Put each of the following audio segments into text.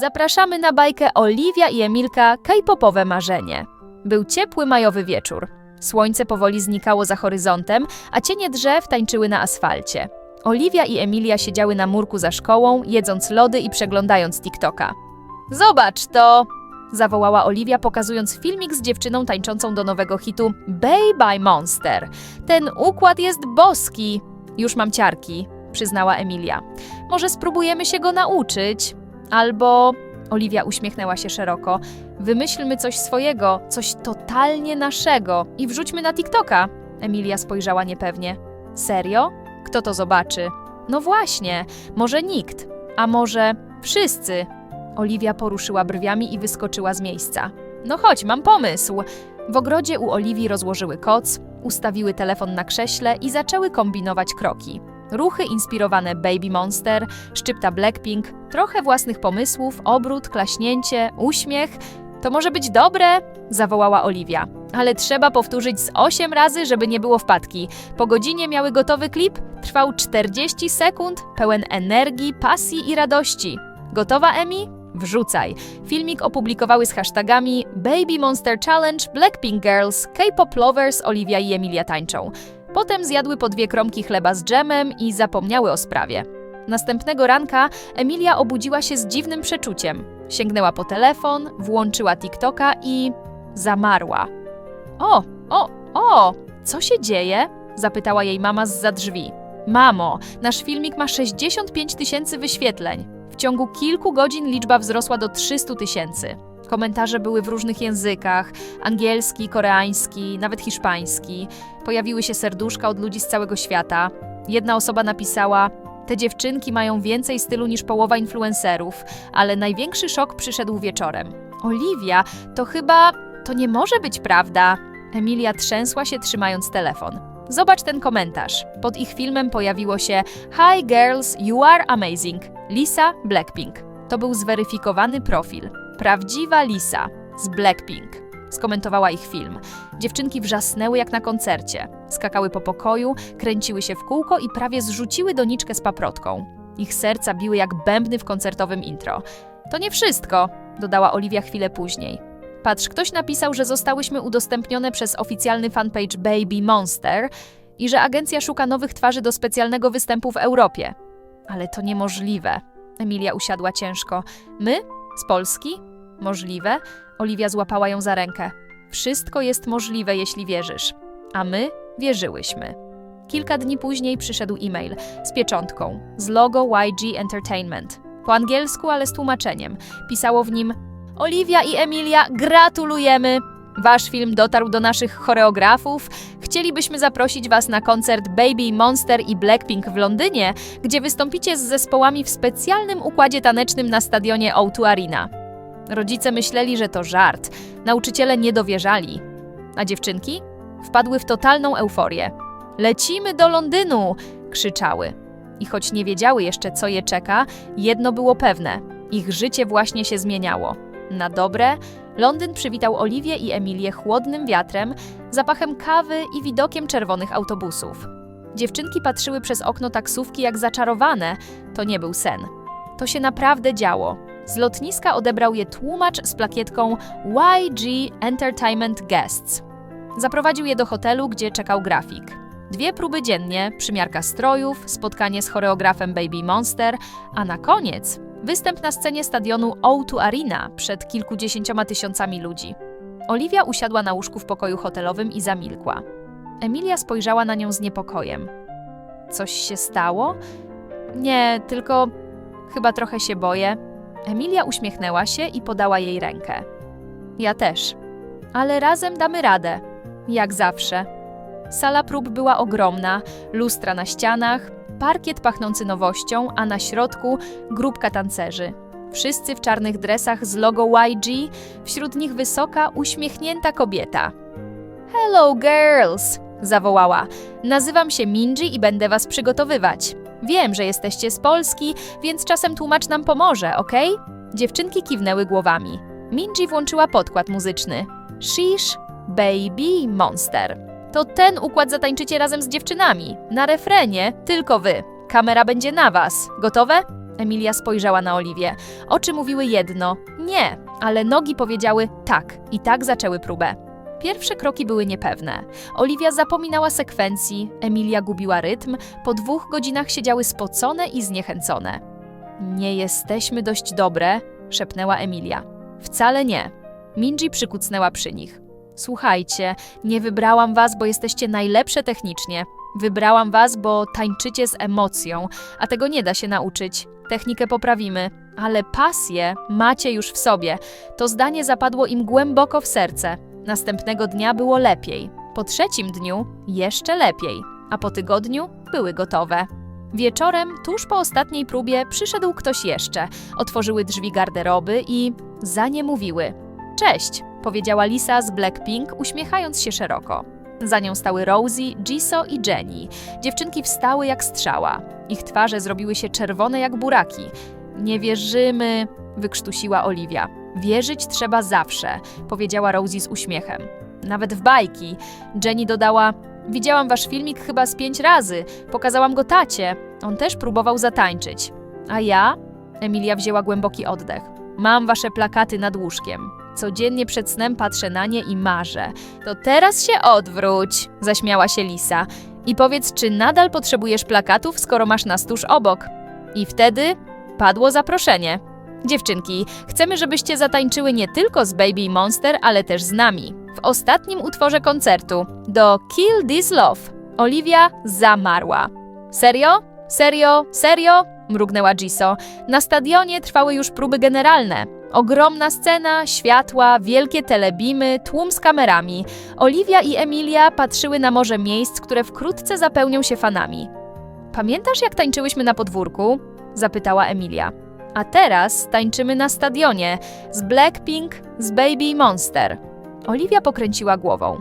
Zapraszamy na bajkę Oliwia i Emilka K-popowe marzenie. Był ciepły majowy wieczór. Słońce powoli znikało za horyzontem, a cienie drzew tańczyły na asfalcie. Oliwia i Emilia siedziały na murku za szkołą, jedząc lody i przeglądając TikToka. Zobacz to! zawołała Oliwia, pokazując filmik z dziewczyną tańczącą do nowego hitu Baby Monster. Ten układ jest boski. Już mam ciarki, przyznała Emilia. Może spróbujemy się go nauczyć? Albo. Oliwia uśmiechnęła się szeroko. Wymyślmy coś swojego, coś totalnie naszego i wrzućmy na TikToka. Emilia spojrzała niepewnie. Serio? Kto to zobaczy? No właśnie, może nikt, a może wszyscy. Oliwia poruszyła brwiami i wyskoczyła z miejsca. No chodź, mam pomysł. W ogrodzie u Oliwii rozłożyły koc, ustawiły telefon na krześle i zaczęły kombinować kroki. Ruchy inspirowane Baby Monster, szczypta Blackpink, trochę własnych pomysłów, obrót, klaśnięcie, uśmiech. To może być dobre, zawołała Oliwia. Ale trzeba powtórzyć z 8 razy, żeby nie było wpadki. Po godzinie miały gotowy klip, trwał 40 sekund, pełen energii, pasji i radości. Gotowa, Emi? Wrzucaj. Filmik opublikowały z hashtagami Baby Monster Challenge, Blackpink Girls, K-pop Lovers, Oliwia i Emilia tańczą. Potem zjadły po dwie kromki chleba z dżemem i zapomniały o sprawie. Następnego ranka Emilia obudziła się z dziwnym przeczuciem. Sięgnęła po telefon, włączyła TikToka i zamarła. O, o, o, co się dzieje? zapytała jej mama z za drzwi. Mamo, nasz filmik ma 65 tysięcy wyświetleń. W ciągu kilku godzin liczba wzrosła do 300 tysięcy. Komentarze były w różnych językach: angielski, koreański, nawet hiszpański. Pojawiły się serduszka od ludzi z całego świata. Jedna osoba napisała: Te dziewczynki mają więcej stylu niż połowa influencerów, ale największy szok przyszedł wieczorem. Oliwia, to chyba. to nie może być prawda. Emilia trzęsła się, trzymając telefon. Zobacz ten komentarz. Pod ich filmem pojawiło się Hi girls, you are amazing. Lisa Blackpink. To był zweryfikowany profil. Prawdziwa Lisa z Blackpink. Skomentowała ich film. Dziewczynki wrzasnęły jak na koncercie. Skakały po pokoju, kręciły się w kółko i prawie zrzuciły doniczkę z paprotką. Ich serca biły jak bębny w koncertowym intro. To nie wszystko, dodała Oliwia chwilę później. Patrz, ktoś napisał, że zostałyśmy udostępnione przez oficjalny fanpage Baby Monster i że agencja szuka nowych twarzy do specjalnego występu w Europie. Ale to niemożliwe. Emilia usiadła ciężko. My? Z Polski? Możliwe? Oliwia złapała ją za rękę. Wszystko jest możliwe, jeśli wierzysz. A my wierzyłyśmy. Kilka dni później przyszedł e-mail z pieczątką, z logo YG Entertainment. Po angielsku, ale z tłumaczeniem. Pisało w nim Oliwia i Emilia, gratulujemy! Wasz film dotarł do naszych choreografów. Chcielibyśmy zaprosić Was na koncert Baby Monster i Blackpink w Londynie, gdzie wystąpicie z zespołami w specjalnym układzie tanecznym na stadionie O2 Arena. Rodzice myśleli, że to żart, nauczyciele nie dowierzali. A dziewczynki? Wpadły w totalną euforię. Lecimy do Londynu! krzyczały. I choć nie wiedziały jeszcze, co je czeka, jedno było pewne: ich życie właśnie się zmieniało. Na dobre, Londyn przywitał Oliwię i Emilię chłodnym wiatrem, zapachem kawy i widokiem czerwonych autobusów. Dziewczynki patrzyły przez okno taksówki jak zaczarowane. To nie był sen. To się naprawdę działo. Z lotniska odebrał je tłumacz z plakietką YG Entertainment Guests. Zaprowadził je do hotelu, gdzie czekał grafik. Dwie próby dziennie, przymiarka strojów, spotkanie z choreografem Baby Monster, a na koniec występ na scenie stadionu O2 Arena przed kilkudziesięcioma tysiącami ludzi. Oliwia usiadła na łóżku w pokoju hotelowym i zamilkła. Emilia spojrzała na nią z niepokojem. Coś się stało? Nie, tylko chyba trochę się boję. Emilia uśmiechnęła się i podała jej rękę. Ja też. Ale razem damy radę. Jak zawsze. Sala prób była ogromna, lustra na ścianach, parkiet pachnący nowością, a na środku grupka tancerzy. Wszyscy w czarnych dresach z logo YG, wśród nich wysoka, uśmiechnięta kobieta. Hello girls! zawołała. Nazywam się Minji i będę was przygotowywać. Wiem, że jesteście z Polski, więc czasem tłumacz nam pomoże, ok? Dziewczynki kiwnęły głowami. Minji włączyła podkład muzyczny. Shish, baby, monster. To ten układ zatańczycie razem z dziewczynami. Na refrenie tylko wy. Kamera będzie na was. Gotowe? Emilia spojrzała na Oliwię. Oczy mówiły jedno nie, ale nogi powiedziały tak i tak zaczęły próbę. Pierwsze kroki były niepewne. Oliwia zapominała sekwencji, Emilia gubiła rytm, po dwóch godzinach siedziały spocone i zniechęcone. Nie jesteśmy dość dobre, szepnęła Emilia. Wcale nie. Minji przykucnęła przy nich. Słuchajcie, nie wybrałam was, bo jesteście najlepsze technicznie. Wybrałam was, bo tańczycie z emocją, a tego nie da się nauczyć. Technikę poprawimy, ale pasję macie już w sobie. To zdanie zapadło im głęboko w serce. Następnego dnia było lepiej. Po trzecim dniu jeszcze lepiej, a po tygodniu były gotowe. Wieczorem, tuż po ostatniej próbie, przyszedł ktoś jeszcze. Otworzyły drzwi garderoby i za nie mówiły. Cześć, powiedziała Lisa z Blackpink, uśmiechając się szeroko. Za nią stały Rosie, Jisoo i Jenny. Dziewczynki wstały jak strzała. Ich twarze zrobiły się czerwone jak buraki. Nie wierzymy, wykrztusiła Oliwia. Wierzyć trzeba zawsze, powiedziała Rosie z uśmiechem. Nawet w bajki. Jenny dodała: Widziałam wasz filmik chyba z pięć razy. Pokazałam go tacie. On też próbował zatańczyć. A ja? Emilia wzięła głęboki oddech. Mam wasze plakaty nad łóżkiem. Codziennie przed snem patrzę na nie i marzę. To teraz się odwróć, zaśmiała się Lisa. I powiedz, czy nadal potrzebujesz plakatów, skoro masz nas tuż obok. I wtedy padło zaproszenie. Dziewczynki, chcemy, żebyście zatańczyły nie tylko z Baby Monster, ale też z nami. W ostatnim utworze koncertu do Kill This Love Olivia zamarła. Serio? Serio? Serio? mrugnęła Jisoo. Na stadionie trwały już próby generalne. Ogromna scena, światła, wielkie telebimy, tłum z kamerami. Oliwia i Emilia patrzyły na morze miejsc, które wkrótce zapełnią się fanami. Pamiętasz, jak tańczyłyśmy na podwórku? zapytała Emilia. A teraz tańczymy na stadionie z Blackpink, z Baby Monster. Oliwia pokręciła głową.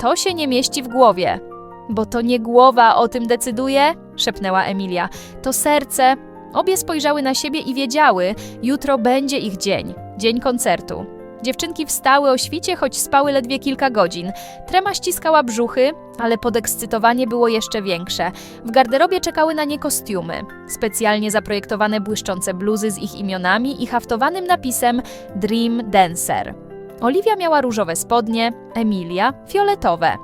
To się nie mieści w głowie. Bo to nie głowa o tym decyduje, szepnęła Emilia. To serce. Obie spojrzały na siebie i wiedziały, jutro będzie ich dzień, dzień koncertu. Dziewczynki wstały o świcie, choć spały ledwie kilka godzin. Trema ściskała brzuchy, ale podekscytowanie było jeszcze większe. W garderobie czekały na nie kostiumy. Specjalnie zaprojektowane błyszczące bluzy z ich imionami i haftowanym napisem Dream Dancer. Oliwia miała różowe spodnie, Emilia fioletowe.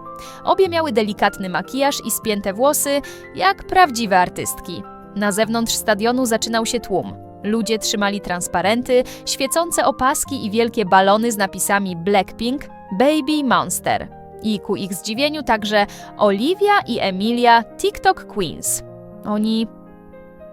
Obie miały delikatny makijaż i spięte włosy, jak prawdziwe artystki. Na zewnątrz stadionu zaczynał się tłum. Ludzie trzymali transparenty, świecące opaski i wielkie balony z napisami Blackpink, Baby Monster. I ku ich zdziwieniu także Olivia i Emilia TikTok Queens. Oni.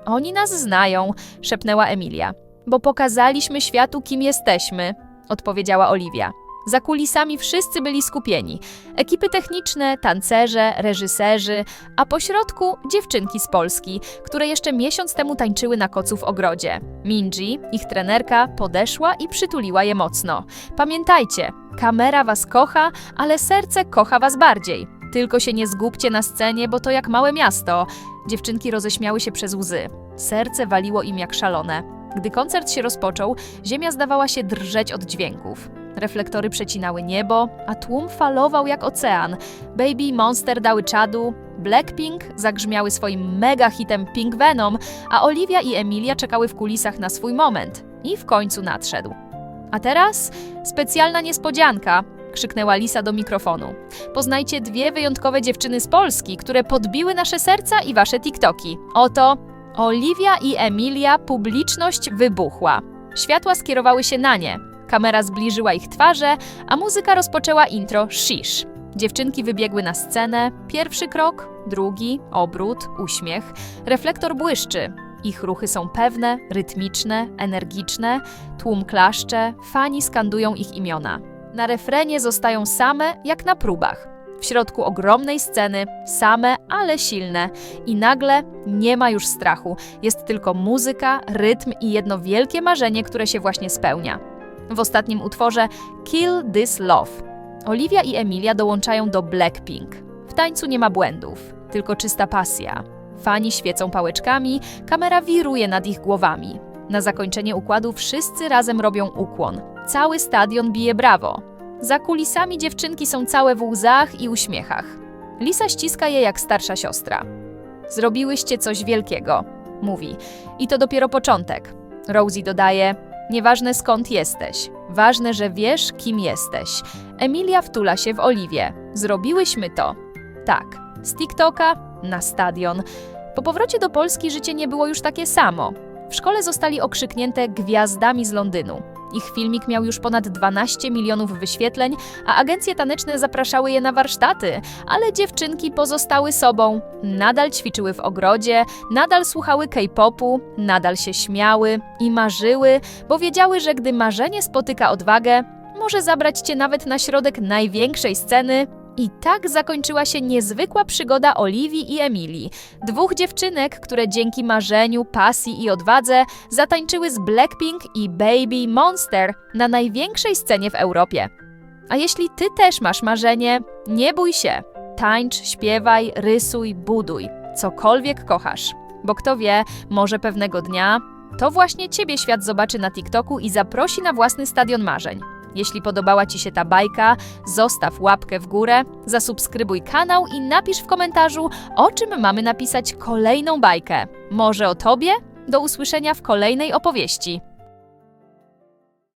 Oni nas znają, szepnęła Emilia. Bo pokazaliśmy światu, kim jesteśmy, odpowiedziała Olivia. Za kulisami wszyscy byli skupieni. Ekipy techniczne, tancerze, reżyserzy, a pośrodku dziewczynki z Polski, które jeszcze miesiąc temu tańczyły na kocu w ogrodzie. Minji, ich trenerka, podeszła i przytuliła je mocno. Pamiętajcie, kamera was kocha, ale serce kocha was bardziej. Tylko się nie zgubcie na scenie, bo to jak małe miasto. Dziewczynki roześmiały się przez łzy. Serce waliło im jak szalone. Gdy koncert się rozpoczął, ziemia zdawała się drżeć od dźwięków. Reflektory przecinały niebo, a tłum falował jak ocean. Baby Monster dały czadu, Blackpink zagrzmiały swoim mega hitem Pink Venom, a Olivia i Emilia czekały w kulisach na swój moment. I w końcu nadszedł. A teraz specjalna niespodzianka, krzyknęła Lisa do mikrofonu. Poznajcie dwie wyjątkowe dziewczyny z Polski, które podbiły nasze serca i wasze TikToki. Oto Olivia i Emilia, publiczność wybuchła. Światła skierowały się na nie. Kamera zbliżyła ich twarze, a muzyka rozpoczęła intro Shish. Dziewczynki wybiegły na scenę. Pierwszy krok, drugi, obrót, uśmiech. Reflektor błyszczy. Ich ruchy są pewne, rytmiczne, energiczne. Tłum klaszcze, fani skandują ich imiona. Na refrenie zostają same, jak na próbach. W środku ogromnej sceny, same, ale silne. I nagle nie ma już strachu. Jest tylko muzyka, rytm i jedno wielkie marzenie, które się właśnie spełnia. W ostatnim utworze Kill This Love. Olivia i Emilia dołączają do Blackpink. W tańcu nie ma błędów, tylko czysta pasja. Fani świecą pałeczkami, kamera wiruje nad ich głowami. Na zakończenie układu wszyscy razem robią ukłon. Cały stadion bije brawo. Za kulisami dziewczynki są całe w łzach i uśmiechach. Lisa ściska je jak starsza siostra. Zrobiłyście coś wielkiego. mówi. I to dopiero początek. Rosie dodaje: Nieważne skąd jesteś, ważne, że wiesz, kim jesteś. Emilia wtula się w Oliwię. Zrobiłyśmy to. Tak, z TikToka na stadion. Po powrocie do Polski życie nie było już takie samo. W szkole zostali okrzyknięte gwiazdami z Londynu. Ich filmik miał już ponad 12 milionów wyświetleń, a agencje taneczne zapraszały je na warsztaty, ale dziewczynki pozostały sobą. Nadal ćwiczyły w ogrodzie, nadal słuchały K-popu, nadal się śmiały i marzyły, bo wiedziały, że gdy marzenie spotyka odwagę, może zabrać cię nawet na środek największej sceny. I tak zakończyła się niezwykła przygoda Oliwii i Emilii, dwóch dziewczynek, które dzięki marzeniu, pasji i odwadze zatańczyły z Blackpink i Baby Monster na największej scenie w Europie. A jeśli ty też masz marzenie, nie bój się. Tańcz, śpiewaj, rysuj, buduj. Cokolwiek kochasz. Bo kto wie, może pewnego dnia to właśnie ciebie świat zobaczy na TikToku i zaprosi na własny stadion marzeń. Jeśli podobała Ci się ta bajka, zostaw łapkę w górę, zasubskrybuj kanał i napisz w komentarzu, o czym mamy napisać kolejną bajkę. Może o Tobie? Do usłyszenia w kolejnej opowieści.